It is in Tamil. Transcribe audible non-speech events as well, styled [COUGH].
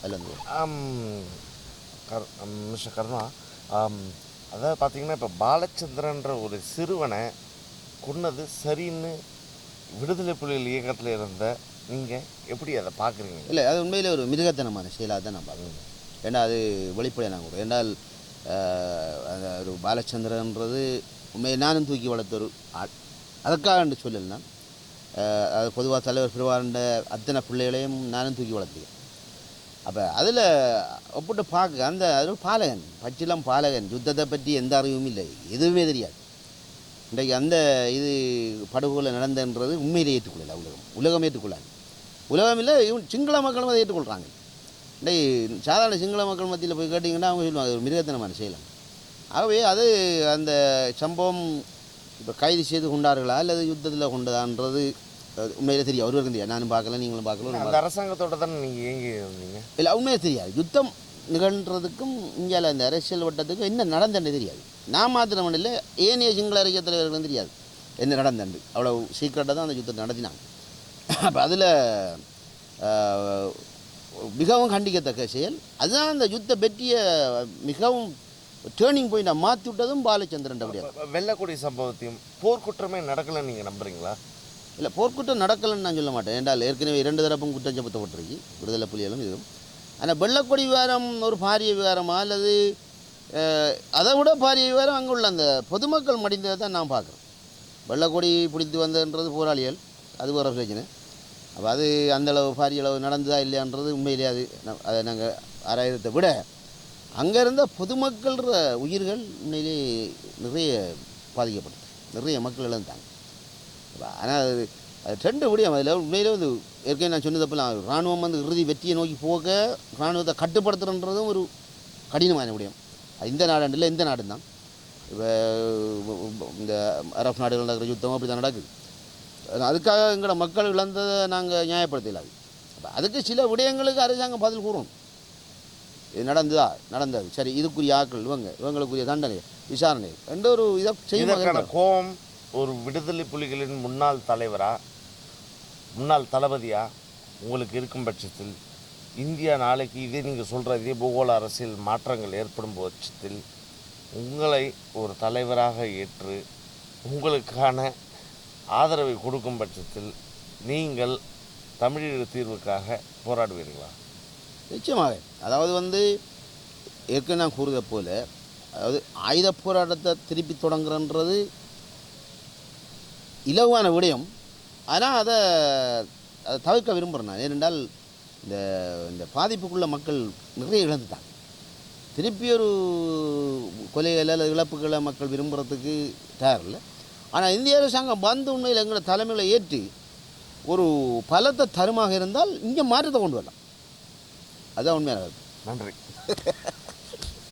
அதுலேருந்து கர் மிஸ்டர் கருணா அதாவது பார்த்தீங்கன்னா இப்போ பாலச்சந்திரன்ற ஒரு சிறுவனை கொன்னது சரின்னு விடுதலை புலிகள் இயக்கத்தில் இருந்த நீங்கள் எப்படி அதை பார்க்குறீங்க இல்லை அது உண்மையிலே ஒரு மிருகத்தனமான செயலாக தான் நான் பார்க்குறேன். ஏன்னா அது வெளிப்படையாக நான் கூட ஏன்னால் ஒரு பாலச்சந்திரன்றது உண்மையை நானும் தூக்கி வளர்த்த ஒரு ஆள். அதற்காக சொல்லல நான் ஆஹ், அது பொதுவாக தலைவர் பிரிவாண்ட அத்தனை பிள்ளைகளையும் நானும் தூக்கி வளர்த்துக்கேன் அப்போ அதில் ஒப்பிட்டு பார்க்க அந்த அது பாலகன் பச்சிலம் பாலகன் யுத்தத்தை பற்றி எந்த அறிவும் இல்லை. எதுவுமே தெரியாது. இன்றைக்கு அந்த இது படுகொலை நடந்தன்றது உண்மையிலே ஏற்றுக்கொள்ளல உலகம். உலகம் ஏற்றுக்கொள்ளாது உலகம் இல்லை இவன் சிங்கள மக்களும் அதை ஏற்றுக்கொள்கிறாங்க இன்றைக்கு சாதாரண சிங்கள மக்கள் மத்தியில் போய் கேட்டிங்கன்னா அவங்க சொல்லுவாங்க ஒரு மிருகத்தனமான செய்யலாம் ஆகவே அது அந்த சம்பவம் இப்போ கைது செய்து கொண்டார்களா அல்லது யுத்தத்தில் கொண்டதான்றது உண்மையிலே தெரியும் ஒருவருக்கும் தெரியாது. நானும் பார்க்கல நீங்களும் பார்க்கல அந்த அரசாங்கத்தோட தானே நீங்கள் ஏங்கி இருந்தீங்க இல்லை உண்மையே தெரியாது. யுத்தம் நிகழ்ன்றதுக்கும் இந்தியாவில் இந்த அரசியல் வட்டத்துக்கும் என்ன நடந்தன்னு தெரியாது. நான் மாத்திரம் இல்லை ஏனைய சிங்கள அரசியல் தலைவர்களும் தெரியாது என்ன நடந்தண்டு அவ்வளோ சீக்கிரட்டாக தான் அந்த யுத்தத்தை நடத்தினாங்க. அப்போ அதில் மிகவும் கண்டிக்கத்தக்க செயல் அதுதான் அந்த யுத்த வெற்றியை மிகவும் டேர்னிங் பாயிண்டாக மாற்றி விட்டதும் பாலச்சந்திரன் அப்படியே வெள்ளக்குடி சம்பவத்தையும் போர்க்குற்றமே நடக்கலைன்னு நீங்கள் நம்புறீங்களா? இல்லை போர்க்குற்றம் நடக்கலைன்னு நான் சொல்ல மாட்டேன். ஏன்றால் ஏற்கனவே இரண்டு தரப்பும் குற்றம் சுமத்தப்பட்டிருக்கு விடுதலை புலிகளும் இதுவும். ஆனால் வெள்ளக்கொடி விவகாரம் ஒரு பாரிய விவகாரமா? அல்லது அதை விட பாரிய விவகாரம் அங்கே உள்ள அந்த பொதுமக்கள் மடிந்ததை தான் நான் பார்க்குறேன். வெள்ளக்கொடி பிடித்து வந்ததுன்றது போராளிகள். அது ஒரு பிரச்சனை. அப்போ அது அந்த அளவு பாரிய அளவு நடந்ததா இல்லையான்றது உண்மையிலேயே அது. ந- அதை நாங்கள் ஆராயத்தை விட அங்கே இருந்த பொதுமக்கள்ன்ற உயிர்கள் உண்மையிலே நிறைய பாதிக்கப்பட்டது. நிறைய மக்கள் இழந்தாங்க ஆனால் அது அது ரெண்டு விடியும் அதில் உண்மையிலே வந்து ஏற்கனவே நான் சொன்னதப்பெல்லாம் இராணுவம் வந்து இறுதி வெற்றியை நோக்கி போக இராணுவத்தை கட்டுப்படுத்துறன்றதும் ஒரு கடினமான விடயம். அது இந்த நாடு இல்லை இந்த நாடு தான் இப்போ இந்த அரப் நாடுகள் நடக்கிற யுத்தம் அப்படி தான் நடக்குது. அது- அதுக்காக எங்களோட மக்கள் இழந்ததை நாங்கள் நியாயப்படுத்தல அது. அப்ப அதுக்கு சில விடயங்களுக்கு அரசாங்கம் பதில் கூறணும். இது நடந்ததா? நடந்தது. சரி இதுக்குரிய ஆட்கள் இவங்க இவங்களுக்குரிய தண்டனை விசாரணை என்ற ஒரு இதை செய்யும் கோபம் ஒரு விடுதலை புலிகளின் முன்னாள் தலைவரா? முன்னாள் தளபதியாக உங்களுக்கு இருக்கும் பட்சத்தில் இந்தியா நாளைக்கு இதே நீங்கள் சொல்கிற இதே பூகோள அரசியல் மாற்றங்கள் ஏற்படும் பட்சத்தில் உங்களை ஒரு தலைவராக ஏற்று உங்களுக்கான ஆதரவை கொடுக்கும் பட்சத்தில் நீங்கள் தமிழீழ தீர்வுக்காக போராடுவீர்களா? நிச்சயமாக. அதாவது வந்து ஏற்கனவே நான் கூறுத போல அதாவது ஆயுத போராட்டத்தை திருப்பி தொடங்குறன்றது இலவான விடயம். ஆனால் அதை அதை தவிர்க்க விரும்புகிறேன் நான். ஏனென்றால் இந்த இந்த பாதிப்புக்குள்ள மக்கள் நிறைய இழந்துட்டாங்க. திருப்பி ஒரு கொலைகள் அல்லது இழப்புகளை மக்கள் விரும்புகிறதுக்கு தயாரில்லை ஆனால் இந்திய அரசாங்கம் வந்து உண்மையில் எங்களை தலைமையில் ஏற்றி ஒரு பலத்தை தருமாக இருந்தால் இங்கே மாற்றத்தை கொண்டு வரலாம். அதுதான் உண்மையான கருத்து. நன்றி. [LAUGHS]